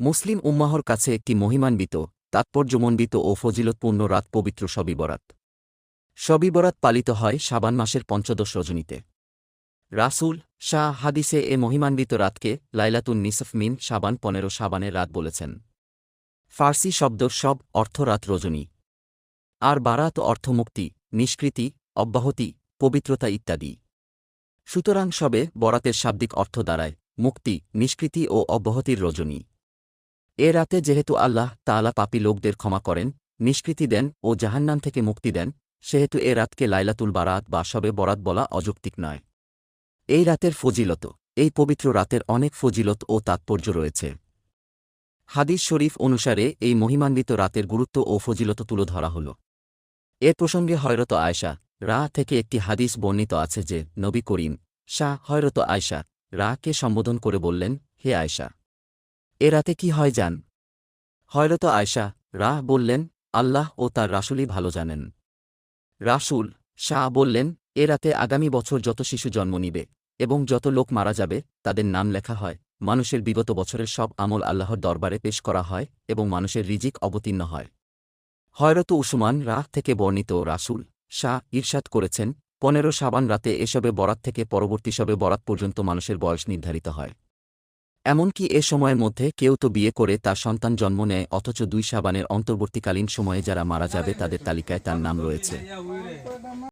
মুসলিম উম্মাহর কাছে একটি মহিমান্বিত, তাৎপর্যমণ্ডিত ও ফজিলতপূর্ণ রাত পবিত্র সবিবরাত। সবিবরাত পালিত হয় শাবান মাসের পঞ্চদশ রজনীতে। রাসূল শাহ হাদিসে এ মহিমান্বিত রাতকে লাইলাতুন নিসফ মিন শাবান পনেরো শাবানের রাত বলেছেন। ফার্সি শব্দ সব অর্থ রাত রজনী। আর বারাত অর্থ মুক্তি নিষ্কৃতি, অব্যাহতি, পবিত্রতা ইত্যাদি। সুতরাং সবে বরাতের শাব্দিক অর্থ দাঁড়ায়, মুক্তি, নিষ্কৃতি ও অব্যাহতির রজনী। এ রাতে যেহেতু আল্লাহ তাআলা পাপী লোকদের ক্ষমা করেন, নিষ্কৃতি দেন ও জাহান্নাম থেকে মুক্তি দেন, সেহেতু এ রাতকে লাইলাতুল বারাত বা শবে বরাত বলা অযৌক্তিক নয়। এই রাতের ফজিলত, এই পবিত্র রাতের অনেক ফজিলত ও তাৎপর্য রয়েছে। হাদিস শরীফ অনুসারে এই মহিমান্বিত রাতের গুরুত্ব ও ফজিলত তুলে ধরা হল। এ প্রসঙ্গে হয়রত আয়সা রা থেকে একটি হাদিস বর্ণিত আছে যে, নবী করিম, শাহ হয়রত আয়সা রাকে সম্বোধন করে বললেন, হে আয়সা এ রাতে কি হয় যান হয়রত আয়সা রা বললেন, আল্লাহ ও তার রাসূলই ভালো জানেন। রাসূল শাহ বললেন, এ রাতে আগামী বছর যত শিশু জন্ম নিবে এবং যত লোক মারা যাবে, তাদের নাম লেখা হয়, মানুষের বিগত বছরের সব আমল আল্লাহর দরবারে পেশ করা হয় এবং মানুষের রিজিক অবতীর্ণ হয়। হয়রত উসমান রাহ থেকে বর্ণিত রাসূল শাহ ঈর্ষাদ করেছেন, পনেরো সাবান রাতে এসবে বরাত থেকে পরবর্তী সবে বরাত পর্যন্ত মানুষের বয়স নির্ধারিত হয়। এমনকি এ সময়ের মধ্যে কেউ তো বিয়ে করে তার সন্তান জন্ম নেয়, অথচ দুই সাবানের অন্তর্বর্তীকালীন সময়ে যারা মারা যাবে তাদের তালিকায় তার নাম রয়েছে।